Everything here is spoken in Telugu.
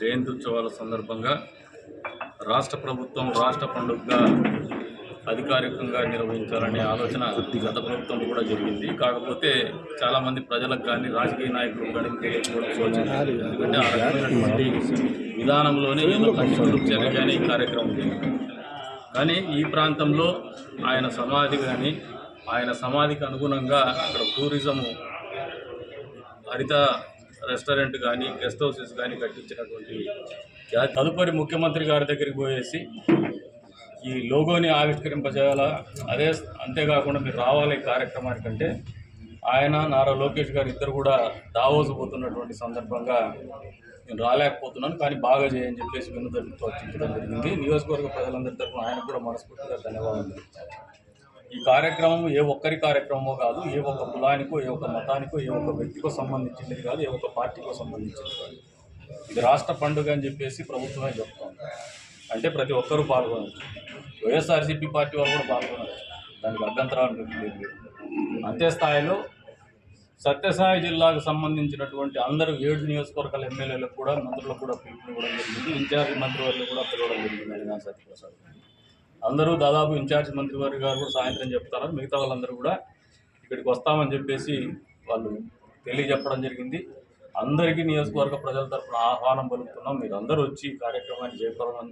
జయంతి ఉత్సవాల సందర్భంగా రాష్ట్ర ప్రభుత్వం రాష్ట్ర పండుగగా అధికారికంగా నిర్వహించాలనే ఆలోచన గత ప్రభుత్వం కూడా జరిగింది. కాకపోతే చాలామంది ప్రజలకు కానీ రాజకీయ నాయకులకు కానీ తెలియకపోవడం ఎందుకంటే ఆ రకమైనటువంటి విధానంలోనే చర్య కానీ ఈ కార్యక్రమం జరిగింది. కానీ ఈ ప్రాంతంలో ఆయన సమాధి కానీ ఆయన సమాధికి అనుగుణంగా అక్కడ టూరిజము హరిత రెస్టారెంట్ కానీ గెస్ట్ హౌసెస్ కానీ కట్టించినటువంటి తదుపరి ముఖ్యమంత్రి గారి దగ్గరికి పోయేసి ఈ లోగోని ఆవిష్కరింపజేయాలా? అదే అంతేకాకుండా మీరు రావాలి ఈ కార్యక్రమానికంటే ఆయన నారా లోకేష్ గారు ఇద్దరు కూడా దావోస్ పోతున్నటువంటి సందర్భంగా నేను రాలేకపోతున్నాను కానీ బాగా చేయని చెప్పేసి వెన్నుదట్టుతో వచ్చించడం జరిగింది. నియోజకవర్గ ప్రజలందరి తరఫున ఆయన కూడా మనస్ఫూర్తిగా ధన్యవాదాలు ఈ కార్యక్రమం ఏ ఒక్కరి కార్యక్రమమో కాదు ఏ ఒక్క కులానికో ఏ ఒక్క మతానికో ఏ ఒక్క వ్యక్తికో సంబంధించినది కాదు ఏ ఒక్క పార్టీకో సంబంధించినది కాదు. ఇది రాష్ట్ర పండుగ అని చెప్పేసి ప్రభుత్వమే చెప్తాం అంటే ప్రతి ఒక్కరూ పాల్గొనవచ్చు వైఎస్ఆర్సీపీ పార్టీ వాళ్ళు కూడా పాల్గొనవచ్చు దానికి అభ్యంతరాలు లేదు. అంతే స్థాయిలో సత్యసాయి జిల్లాకు సంబంధించినటువంటి అందరూ ఏడు నియోజకవర్గాల ఎమ్మెల్యేలకు కూడా మంత్రులకు కూడా పిలుపునివ్వడం జరిగింది. ఇన్ఛార్జ్ మంత్రివర్యులు కూడా పిలవడం జరిగింది. అడిగిన సత్యప్రసాద్ అందరూ దాదాపు ఇన్ఛార్జ్ మంత్రివారి గారు కూడా సాయంత్రం చెప్తారు మిగతా వాళ్ళందరూ కూడా ఇక్కడికి వస్తామని చెప్పేసి వాళ్ళు తెలియజెప్పడం జరిగింది. అందరికీ నియోజకవర్గ ప్రజల తరపున ఆహ్వానం పలుకుతున్నాం. మీరు అందరూ వచ్చి కార్యక్రమాన్ని జయప్రదం